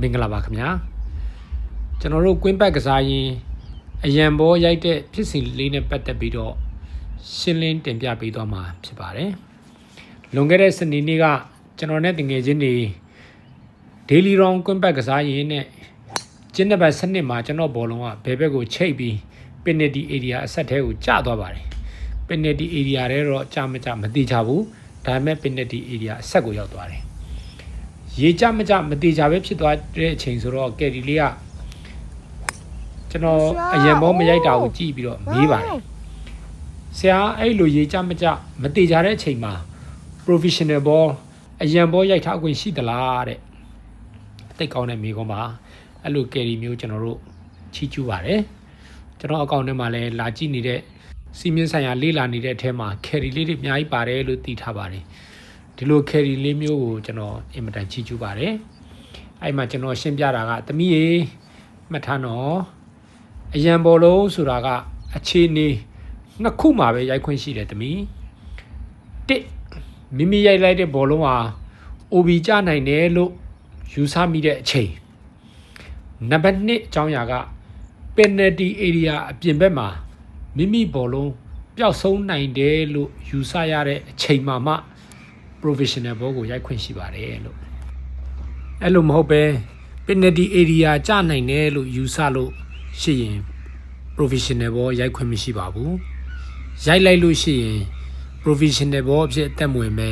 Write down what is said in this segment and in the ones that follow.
မင်္ဂလာပါခင်ဗျာကျွန်တော်တို့ကွင်းပတ်ကစားရင်အရန်ဘောရိုက်တဲ့ဖြစ်စဉ်လေးနဲ့ပတ်သက်ပြီးတော့ရှင်းလင်းတင်ပြပေးသွားမှာဖြစ်ပါတယ်လွန်ခဲ့တဲ့စနေနေ့ကကျွန်တော်နဲ့တငယ်ချင်းတွေ daily round ကွင်းပတ်ကစားရင်နဲ့ကျင်းနံပါတ်7မှာကျွန်တော်ဘောလုံးကဘယ်ဘက်ကိုချိတ်ပြီး penalty area အဆက်ထဲကိုကျသွားပါတယ် penalty area ထဲတော့ကြာမကြမတိချဘူးဒါပေမဲ့ penalty area အဆက်ကိုရောက်သွားတယ် ရေကြမကြမတေချာပဲဖြစ်သွားတဲ့အချိန်ဆိုတော့ကယ်ရီလေးကကျွန်တော်အရင်ဘောမရိုက်တာကိုကြည့်ပြီးတော့မေးပါတယ်ဆရာအဲ့လိုရေကြမကြမတေချာတဲ့အချိန်မှာ professional ball အရင်ဘောရိုက်ထားခွင့်ရှိသလားတဲ့အသိကောင်းတဲ့မိကုံးပါအဲ့လိုကယ်ရီမျိုးကျွန်တော်တို့ချီးကျူးပါတယ်ကျွန်တော်အကောင့်ထဲမှာလည်းလာကြည့်နေတဲ့စီမင်းဆိုင်ရာလေးလာနေတဲ့အထဲမှာကယ်ရီလေးတွေအများကြီးပါတယ်လို့သိထားပါတယ် ဒီလို carry လေးမျိုးကိုကျွန်တော်အင်မတန်ချီးကျူးပါတယ်အဲ့မှာကျွန်တော်ရှင်းပြတာကသမီးရေမှတ်ထားနော်အရန်ဘောလုံးဆိုတာကအခြေအနေနှစ်ခုမှပဲရိုက်ခွင့်ရှိတယ်သမီးတစ်မိမိရိုက်လိုက်တဲ့ဘောလုံးဟာ OB ကြနိုင်တယ်လို့ယူဆမိတဲ့အချိန်နံပါတ်1အကြောင်းအရာက penalty area အပြင်ဘက်မှာမိမိဘောလုံးပျောက်ဆုံးနိုင်တယ်လို့ယူဆရတဲ့အချိန်မှမှ professional ဘောကိုရိုက်ခွင့်ရှိပါတယ်လို့အဲ့လိုမဟုတ်ပဲ penalty area ကျနိုင်တယ်လို့ယူဆလို့ရှိရင် professional ဘောရိုက်ခွင့်မရှိပါဘူးရိုက်လိုက်လို့ရှိရင် professional ဘောအဖြစ်အသက်မဝင်ပဲ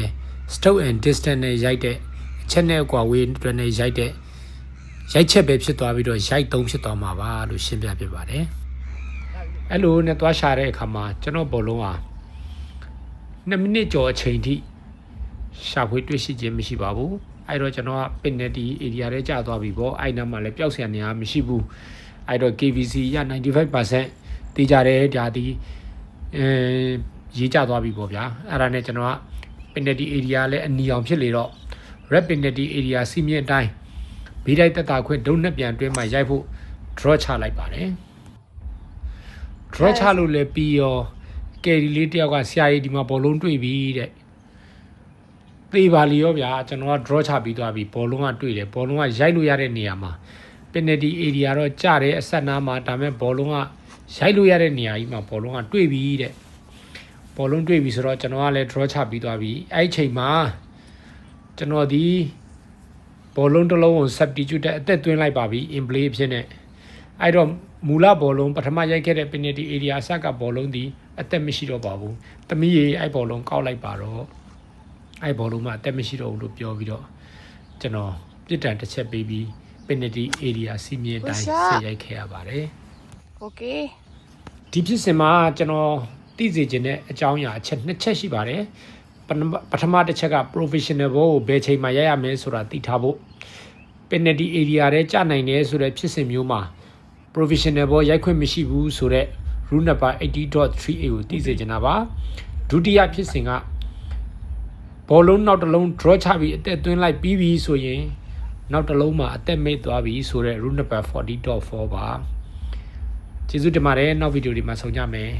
stroke and distance နဲ့ရိုက်တဲ့အချက်နဲ့အကွာဝေးတွေနဲ့ရိုက်တဲ့ရိုက်ချက်ပဲဖြစ်သွားပြီးတော့ရိုက်သုံးဖြစ်သွားမှာပါလို့ရှင်းပြပြပါတယ်အဲ့လိုနဲ့သွားရှာတဲ့အခါမှာကျွန်တော်ဘောလုံးဟာ2မိနစ်ကျော်အချိန်ထိ ရှာဖွေတွေ့ရှိခြင်းမရှိပါဘူးအဲ့တော့ကျွန်တော်က penalty area ထဲကျသွားပြီပေါ့အဲ့နားမှာလည်းပျောက်ဆရာနေရာမရှိဘူးအဲ့တော့ KVC ရ95%တေးကြတယ်ဒါဒီအဲရေးကျသွားပြီပေါ့ဗျာအဲ့ဒါနဲ့ကျွန်တော်က penalty area လည်းအနီအောင်ဖြစ်လေတော့ red penalty area စီမင်းအတိုင်းဘေးတိုက်တက်တာခွင့်ဒုံနဲ့ပြန်တွင်းမှာရိုက်ဖို့ draw ချလိုက်ပါတယ် draw ချလို့လည်းပြီးရောကယ်ရီလေးတယောက်ကဆရာကြီးဒီမှာဘောလုံးတွေ့ပြီတဲ့ သေးပါလီရောဗျာကျွန်တော်က draw ချပြီးသွားပြီဘောလုံးကတွေ့တယ်ဘောလုံးကရိုက်လို့ရတဲ့နေရာမှာ penalty area တော့ကြတယ်အဆက်နားမှာဒါပေမဲ့ဘောလုံးကရိုက်လို့ရတဲ့နေရာကြီးမှာဘောလုံးကတွေ့ပြီတဲ့ဘောလုံးတွေ့ပြီဆိုတော့ကျွန်တော်ကလည်း draw ချပြီးသွားပြီအဲ့ဒီချိန်မှာကျွန်တော်ဒီဘောလုံးတစ်လုံးကို substitute အသက်သွင်းလိုက်ပါပြီ in play ဖြစ်နေအဲ့တော့မူလဘောလုံးပထမရိုက်ခဲ့တဲ့ penalty area အဆက်ကဘောလုံးဒီအသက်မရှိတော့ပါဘူးတမီးရေအဲ့ဘောလုံးကောက်လိုက်ပါတော့ အဲ့ဘောလုံးမှအသက်မရှိတော့ဘူးလို့ပြောပြီးတော့ကျွန်တော်ပြစ်ဒဏ်တစ်ချက်ပေးပြီး penalty area စီမင်းအတိုင်းဆက်ရိုက်ခဲ့ရပါတယ် Okay. ဒီဖြစ်စဉ်မှာကျွန်တော်သိစေချင်တဲ့အကြောင်းအရာအချက်နှစ်ချက်ရှိပါတယ်ပထမပထမတစ်ချက်က professional ဘောကိုဘယ်ချိန်မှာရိုက်ရမလဲဆိုတာသိထားဖို့ penalty area ထဲကြာနိုင်တယ်ဆိုတဲ့ဖြစ်စဉ်မျိုးမှာ professional ဘောရိုက်ခွင့်မရှိဘူးဆိုတော့ rule number 80.3a ကိုသိစေချင်တာပါဒုတိယဖြစ်စဉ်က ဘောလုံးနောက်တစ်လုံး draw ချပြီးအသက်သွင်းလိုက်ပြီးပြီဆိုရင်နောက်တစ်လုံးမှာအသက်မိတ်သွားပြီဆိုတော့ rule number 40.4ပါကျေးဇူးတင်ပါတယ်နောက်ဗီဒီယိုဒီမှာဆုံကြမယ်